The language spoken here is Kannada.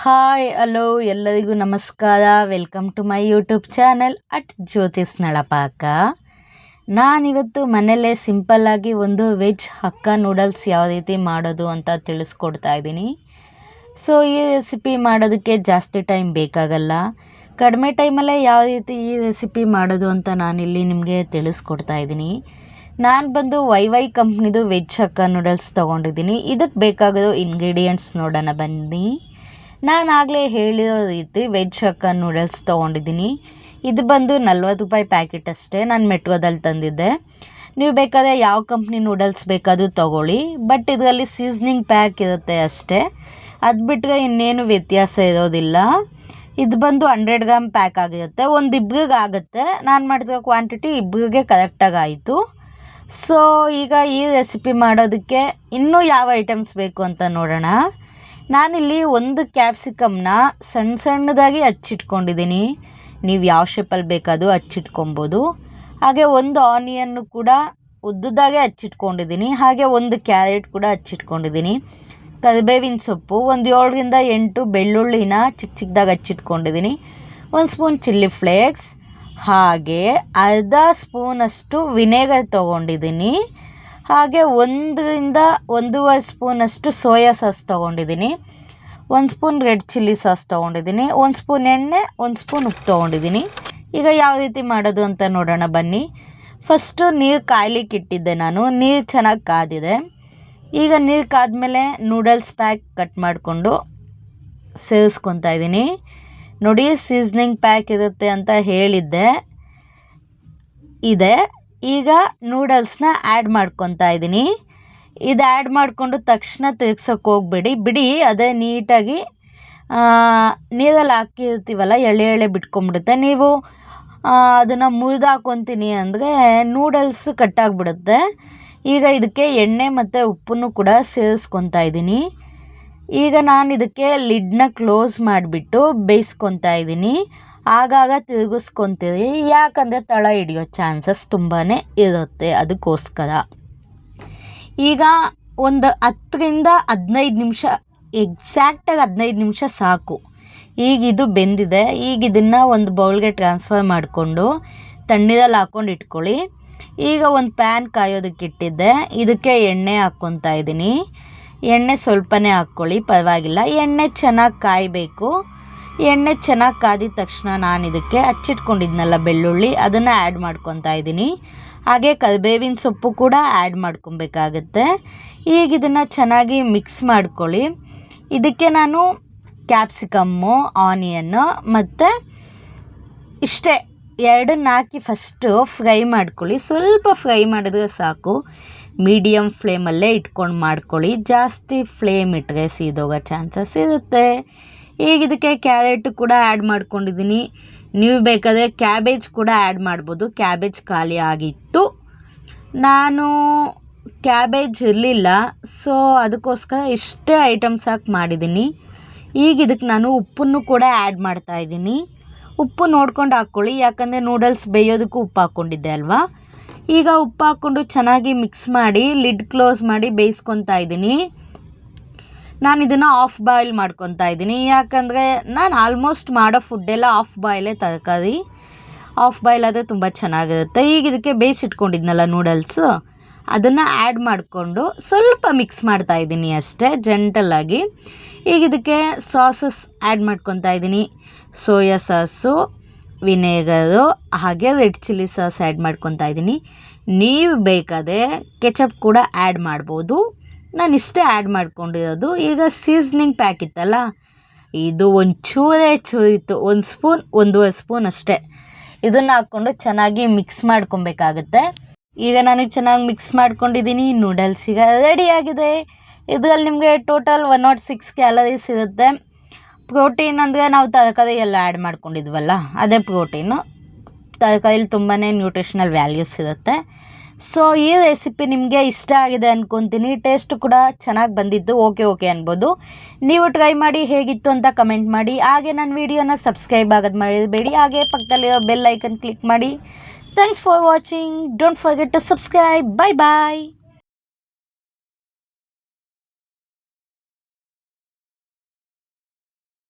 ಹಾಯ್, ಹಲೋ, ಎಲ್ಲರಿಗೂ ನಮಸ್ಕಾರ. Welcome to my YouTube channel at Jyothi's Nalapaka. ನಾನಿವತ್ತು ಮನೆಯಲ್ಲೇ ಸಿಂಪಲ್ಲಾಗಿ ಒಂದು ವೆಜ್ ಹಕ್ಕ ನೂಡಲ್ಸ್ ಯಾವ ರೀತಿ ಮಾಡೋದು ಅಂತ ತಿಳಿಸ್ಕೊಡ್ತಾ ಇದ್ದೀನಿ. ಸೊ ಈ ರೆಸಿಪಿ ಮಾಡೋದಕ್ಕೆ ಜಾಸ್ತಿ ಟೈಮ್ ಬೇಕಾಗಲ್ಲ. ಕಡಿಮೆ ಟೈಮಲ್ಲೇ ಯಾವ ರೀತಿ ಈ ರೆಸಿಪಿ ಮಾಡೋದು ಅಂತ ನಾನಿಲ್ಲಿ ನಿಮಗೆ ತಿಳಿಸ್ಕೊಡ್ತಾ ಇದ್ದೀನಿ. ನಾನು ಬಂದು ವೈ ವೈ ಕಂಪ್ನಿದು ವೆಜ್ ಹಕ್ಕ ನೂಡಲ್ಸ್ ತೊಗೊಂಡಿದ್ದೀನಿ. ಇದಕ್ಕೆ ಬೇಕಾಗಿರೋ ಇಂಗ್ರೀಡಿಯೆಂಟ್ಸ್ ನೋಡೋಣ ಬನ್ನಿ. ನಾನು ಆಗಲೇ ಹೇಳಿರೋ ರೀತಿ ವೆಜ್ ಹಕ್ಕ ನೂಡಲ್ಸ್ ತೊಗೊಂಡಿದ್ದೀನಿ. ಇದು ಬಂದು ನಲ್ವತ್ತು ರೂಪಾಯಿ ಪ್ಯಾಕೆಟ್ ಅಷ್ಟೇ. ನಾನು ಮೆಟ್ರೋದಲ್ಲಿ ತಂದಿದ್ದೆ. ನೀವು ಬೇಕಾದರೆ ಯಾವ ಕಂಪ್ನಿ ನೂಡಲ್ಸ್ ಬೇಕಾದರೂ ತೊಗೊಳ್ಳಿ. ಬಟ್ ಇದರಲ್ಲಿ ಸೀಸ್ನಿಂಗ್ ಪ್ಯಾಕ್ ಇರುತ್ತೆ ಅಷ್ಟೇ. ಅದು ಬಿಟ್ಟರೆ ಇನ್ನೇನು ವ್ಯತ್ಯಾಸ ಇರೋದಿಲ್ಲ. ಇದು ಬಂದು ಹಂಡ್ರೆಡ್ ಗ್ರಾಮ್ ಪ್ಯಾಕ್ ಆಗಿರುತ್ತೆ. ಒಂದು ಇಬ್ರಿಗೆ ಆಗುತ್ತೆ. ನಾನು ಮಾಡಿದ್ರೆ ಕ್ವಾಂಟಿಟಿ ಇಬ್ಬರಿಗೆ ಕರೆಕ್ಟಾಗಿ ಆಯಿತು. ಸೊ ಈಗ ಈ ರೆಸಿಪಿ ಮಾಡೋದಕ್ಕೆ ಇನ್ನೂ ಯಾವ ಐಟಮ್ಸ್ ಬೇಕು ಅಂತ ನೋಡೋಣ. ನಾನಿಲ್ಲಿ ಒಂದು ಕ್ಯಾಪ್ಸಿಕಮ್ನ ಸಣ್ಣ ಸಣ್ಣದಾಗಿ ಹಚ್ಚಿಟ್ಕೊಂಡಿದ್ದೀನಿ. ನೀವು ಯಾವ ಶೇಪಲ್ಲಿ ಬೇಕಾದರೂ ಹಚ್ಚಿಟ್ಕೊಬೋದು. ಹಾಗೆ ಒಂದು ಆನಿಯನ್ನು ಕೂಡ ಉದ್ದುದಾಗೆ ಹಚ್ಚಿಟ್ಕೊಂಡಿದ್ದೀನಿ. ಹಾಗೆ ಒಂದು ಕ್ಯಾರೆಟ್ ಕೂಡ ಹಚ್ಚಿಟ್ಕೊಂಡಿದ್ದೀನಿ. ಕರಿಬೇವಿನ ಸೊಪ್ಪು, ಒಂದು ಏಳರಿಂದ ಎಂಟು ಬೆಳ್ಳುಳ್ಳಿನ ಚಿಕ್ಕ ಚಿಕ್ಕದಾಗಿ ಹಚ್ಚಿಟ್ಕೊಂಡಿದ್ದೀನಿ. ಒಂದು ಸ್ಪೂನ್ ಚಿಲ್ಲಿ ಫ್ಲೇಕ್ಸ್ ಹಾಗೆ ಅರ್ಧ ಸ್ಪೂನಷ್ಟು ವಿನೆಗರ್ ತೊಗೊಂಡಿದ್ದೀನಿ. ಹಾಗೆ ಒಂದರಿಂದ ಒಂದೂವರೆ ಸ್ಪೂನಷ್ಟು ಸೋಯಾ ಸಾಸ್ ತೊಗೊಂಡಿದ್ದೀನಿ. ಒಂದು ಸ್ಪೂನ್ ರೆಡ್ ಚಿಲ್ಲಿ ಸಾಸ್ ತೊಗೊಂಡಿದ್ದೀನಿ. ಒಂದು ಸ್ಪೂನ್ ಎಣ್ಣೆ, ಒಂದು ಸ್ಪೂನ್ ಉಪ್ಪು ತೊಗೊಂಡಿದ್ದೀನಿ. ಈಗ ಯಾವ ರೀತಿ ಮಾಡೋದು ಅಂತ ನೋಡೋಣ ಬನ್ನಿ. ಫಸ್ಟು ನೀರು ಕಾಯ್ಲಿಕ್ಕೆ ಇಟ್ಟಿದ್ದೆ ನಾನು. ನೀರು ಚೆನ್ನಾಗಿ ಕಾದಿದೆ. ಈಗ ನೀರು ಕಾದ್ಮೇಲೆ ನೂಡಲ್ಸ್ ಪ್ಯಾಕ್ ಕಟ್ ಮಾಡಿಕೊಂಡು ಸೇರಿಸ್ಕೊತಾ ಇದ್ದೀನಿ. ನೋಡಿ ಸೀಸ್ನಿಂಗ್ ಪ್ಯಾಕ್ ಇರುತ್ತೆ ಅಂತ ಹೇಳಿದ್ದೆ. ಇದೆ. ಈಗ ನೂಡಲ್ಸ್ನ ಆ್ಯಡ್ ಮಾಡ್ಕೊತಾ ಇದ್ದೀನಿ. ಇದು ಆ್ಯಡ್ ಮಾಡಿಕೊಂಡು ತಕ್ಷಣ ತಿರ್ಗ್ಸೋಕೆ ಹೋಗ್ಬೇಡಿ. ಬಿಡಿ, ಅದೇ ನೀಟಾಗಿ ನೀರಲ್ಲಿ ಹಾಕಿರ್ತೀವಲ್ಲ, ಎಳೆ ಎಳೆ ಬಿಟ್ಕೊಂಡ್ಬಿಡುತ್ತೆ. ನೀವು ಅದನ್ನು ಮುರಿದಾಕೊತೀನಿ ಅಂದರೆ ನೂಡಲ್ಸ್ ಕಟ್ಟಾಗ್ಬಿಡುತ್ತೆ. ಈಗ ಇದಕ್ಕೆ ಎಣ್ಣೆ ಮತ್ತು ಉಪ್ಪನ್ನು ಕೂಡ ಸೇರಿಸ್ಕೊತಾ ಇದ್ದೀನಿ. ಈಗ ನಾನು ಇದಕ್ಕೆ ಲಿಡ್ನ ಕ್ಲೋಸ್ ಮಾಡಿಬಿಟ್ಟು ಬೇಯಿಸ್ಕೊತಾ ಇದ್ದೀನಿ. ಆಗಾಗ ತಿರುಗಿಸ್ಕೊತೀರಿ. ಯಾಕಂದರೆ ತಳ ಹಿಡಿಯೋ ಚಾನ್ಸಸ್ ತುಂಬಾ ಇರುತ್ತೆ ಅದಕ್ಕೋಸ್ಕರ. ಈಗ ಒಂದು ಹತ್ತರಿಂದ ಹದಿನೈದು ನಿಮಿಷ ಎಕ್ಸಾಕ್ಟಾಗಿ ಹದಿನೈದು ನಿಮಿಷ ಸಾಕು. ಈಗ ಇದು ಬೆಂದಿದೆ. ಈಗ ಇದನ್ನು ಒಂದು ಬೌಲ್ಗೆ ಟ್ರಾನ್ಸ್ಫರ್ ಮಾಡಿಕೊಂಡು ತಣ್ಣೀರಲ್ಲಿ ಹಾಕ್ಕೊಂಡು ಇಟ್ಕೊಳ್ಳಿ. ಈಗ ಒಂದು ಪ್ಯಾನ್ ಕಾಯೋದಕ್ಕೆ ಇಟ್ಟಿದ್ದೆ. ಇದಕ್ಕೆ ಎಣ್ಣೆ ಹಾಕ್ಕೊತಾ ಇದ್ದೀನಿ. ಎಣ್ಣೆ ಸ್ವಲ್ಪನೇ ಹಾಕ್ಕೊಳ್ಳಿ, ಪರವಾಗಿಲ್ಲ. ಎಣ್ಣೆ ಚೆನ್ನಾಗಿ ಕಾಯಬೇಕು. ಎಣ್ಣೆ ಚೆನ್ನಾಗಿ ಕಾದಿದ ತಕ್ಷಣ ನಾನು ಇದಕ್ಕೆ ಹಚ್ಚಿಟ್ಕೊಂಡಿದ್ನಲ್ಲ ಬೆಳ್ಳುಳ್ಳಿ, ಅದನ್ನು ಆ್ಯಡ್ ಮಾಡ್ಕೊತಾ ಇದ್ದೀನಿ. ಹಾಗೆ ಕಲ್ಬೇವಿನ ಸೊಪ್ಪು ಕೂಡ ಆ್ಯಡ್ ಮಾಡ್ಕೊಬೇಕಾಗತ್ತೆ. ಈಗ ಇದನ್ನು ಚೆನ್ನಾಗಿ ಮಿಕ್ಸ್ ಮಾಡ್ಕೊಳ್ಳಿ. ಇದಕ್ಕೆ ನಾನು ಕ್ಯಾಪ್ಸಿಕಮ್ಮು ಆನಿಯನ್ನು ಮತ್ತು ಇಷ್ಟೇ ಎರಡನ್ನ ಹಾಕಿ ಫಸ್ಟು ಫ್ರೈ ಮಾಡ್ಕೊಳ್ಳಿ. ಸ್ವಲ್ಪ ಫ್ರೈ ಮಾಡಿದ್ರೆ ಸಾಕು. ಮೀಡಿಯಮ್ ಫ್ಲೇಮಲ್ಲೇ ಇಟ್ಕೊಂಡು ಮಾಡ್ಕೊಳ್ಳಿ. ಜಾಸ್ತಿ ಫ್ಲೇಮ್ ಇಟ್ಟರೆ ಸೀದೋಗೋ ಚಾನ್ಸಸ್ ಇರುತ್ತೆ. ಈಗ ಇದಕ್ಕೆ ಕ್ಯಾರೆಟ್ ಕೂಡ ಆ್ಯಡ್ ಮಾಡ್ಕೊಂಡಿದ್ದೀನಿ. ನೀವು ಬೇಕಾದರೆ ಕ್ಯಾಬೇಜ್ ಕೂಡ ಆ್ಯಡ್ ಮಾಡ್ಬೋದು. ಕ್ಯಾಬೇಜ್ ಖಾಲಿ ಆಗಿತ್ತು. ನಾನು ಕ್ಯಾಬೇಜ್ ಇರಲಿಲ್ಲ. ಸೊ ಅದಕ್ಕೋಸ್ಕರ ಇಷ್ಟೇ ಐಟಮ್ಸ್ ಹಾಕಿ ಮಾಡಿದ್ದೀನಿ. ಈಗ ಇದಕ್ಕೆ ನಾನು ಉಪ್ಪನ್ನು ಕೂಡ ಆ್ಯಡ್ ಮಾಡ್ತಾ ಇದ್ದೀನಿ. ಉಪ್ಪು ನೋಡ್ಕೊಂಡು ಹಾಕ್ಕೊಳ್ಳಿ. ಯಾಕಂದರೆ ನೂಡಲ್ಸ್ ಬೇಯೋದಕ್ಕೂ ಉಪ್ಪು ಹಾಕ್ಕೊಂಡಿದ್ದೆ ಅಲ್ವಾ? ಈಗ ಉಪ್ಪು ಹಾಕ್ಕೊಂಡು ಚೆನ್ನಾಗಿ ಮಿಕ್ಸ್ ಮಾಡಿ ಲಿಡ್ ಕ್ಲೋಸ್ ಮಾಡಿ ಬೇಯಿಸ್ಕೊತಾ ಇದ್ದೀನಿ. ನಾನು ಇದನ್ನು ಆಫ್ ಬಾಯ್ಲ್ ಮಾಡ್ಕೊತಾ ಇದ್ದೀನಿ. ಯಾಕಂದರೆ ನಾನು ಆಲ್ಮೋಸ್ಟ್ ಮಾಡೋ ಫುಡ್ಡೆಲ್ಲ ಆಫ್ ಬಾಯ್ಲೇ ತರಕಾರಿ. ಆಫ್ ಬಾಯ್ಲ್ ಆದರೆ ತುಂಬ ಚೆನ್ನಾಗಿರುತ್ತೆ. ಈಗ ಇದಕ್ಕೆ ಬೇಯಿಸಿಟ್ಕೊಂಡಿದ್ನಲ್ಲ ನೂಡಲ್ಸು ಅದನ್ನು ಆ್ಯಡ್ ಮಾಡಿಕೊಂಡು ಸ್ವಲ್ಪ ಮಿಕ್ಸ್ ಮಾಡ್ತಾ ಇದ್ದೀನಿ ಅಷ್ಟೇ ಜೆಂಟಲಾಗಿ ಈಗ ಇದಕ್ಕೆ ಸಾಸಸ್ ಆ್ಯಡ್ ಮಾಡ್ಕೊತಾ ಇದ್ದೀನಿ. ಸೋಯಾ ಸಾಸು, ವಿನೇಗರು, ಹಾಗೆ ರೆಡ್ ಚಿಲ್ಲಿ ಸಾಸ್ ಆ್ಯಡ್ ಮಾಡ್ಕೊತಾ ಇದ್ದೀನಿ. ನೀವು ಬೇಕಾದರೆ ಕೆಚಪ್ ಕೂಡ ಆ್ಯಡ್ ಮಾಡ್ಬೋದು. ನಾನು ಇಷ್ಟೇ ಆ್ಯಡ್ ಮಾಡ್ಕೊಂಡಿರೋದು. ಈಗ ಸೀಸ್ನಿಂಗ್ ಪ್ಯಾಕ್ ಇತ್ತಲ್ಲ, ಇದು ಒಂಚೂರೇ ಚೂರೇ ಚೂರಿತ್ತು. ಒಂದು ಸ್ಪೂನ್ ಒಂದೂವರೆ ಸ್ಪೂನ್ ಅಷ್ಟೇ. ಇದನ್ನು ಹಾಕ್ಕೊಂಡು ಚೆನ್ನಾಗಿ ಮಿಕ್ಸ್ ಮಾಡ್ಕೊಬೇಕಾಗುತ್ತೆ. ಈಗ ನಾನು ಚೆನ್ನಾಗಿ ಮಿಕ್ಸ್ ಮಾಡ್ಕೊಂಡಿದ್ದೀನಿ. ನೂಡಲ್ಸ್ ಈಗ ರೆಡಿಯಾಗಿದೆ ಇದರಲ್ಲಿ ನಿಮಗೆ total one nought six calories ಇರುತ್ತೆ. ಪ್ರೋಟೀನ್ ಅಂದರೆ ನಾವು ತರಕಾರಿ ಎಲ್ಲ ಆ್ಯಡ್ ಮಾಡ್ಕೊಂಡಿದ್ವಲ್ಲ, ಅದೇ ಪ್ರೋಟೀನು ತರಕಾರಿಲಿ ತುಂಬಾ ನ್ಯೂಟ್ರಿಷನಲ್ ವ್ಯಾಲ್ಯೂಸ್ ಇರುತ್ತೆ. ಸೊ ಈ ರೆಸಿಪಿ ನಿಮಗೆ ಇಷ್ಟ ಆಗಿದೆ ಅಂದ್ಕೊತೀನಿ ಟೇಸ್ಟ್ ಕೂಡ ಚೆನ್ನಾಗಿ ಬಂದಿದ್ದು ಓಕೆ ಓಕೆ ಅನ್ಬೋದು. ನೀವು ಟ್ರೈ ಮಾಡಿ ಹೇಗಿತ್ತು ಅಂತ ಕಮೆಂಟ್ ಮಾಡಿ. ಹಾಗೆ ನನ್ನ ವೀಡಿಯೋನ ಸಬ್ಸ್ಕ್ರೈಬ್ ಆಗೋದು ಮಾಡಿರಬೇಡಿ ಹಾಗೆ ಪಕ್ಕದಲ್ಲಿರೋ ಬೆಲ್ ಐಕನ್ ಕ್ಲಿಕ್ ಮಾಡಿ. Thanks for watching don't forget to subscribe bye bye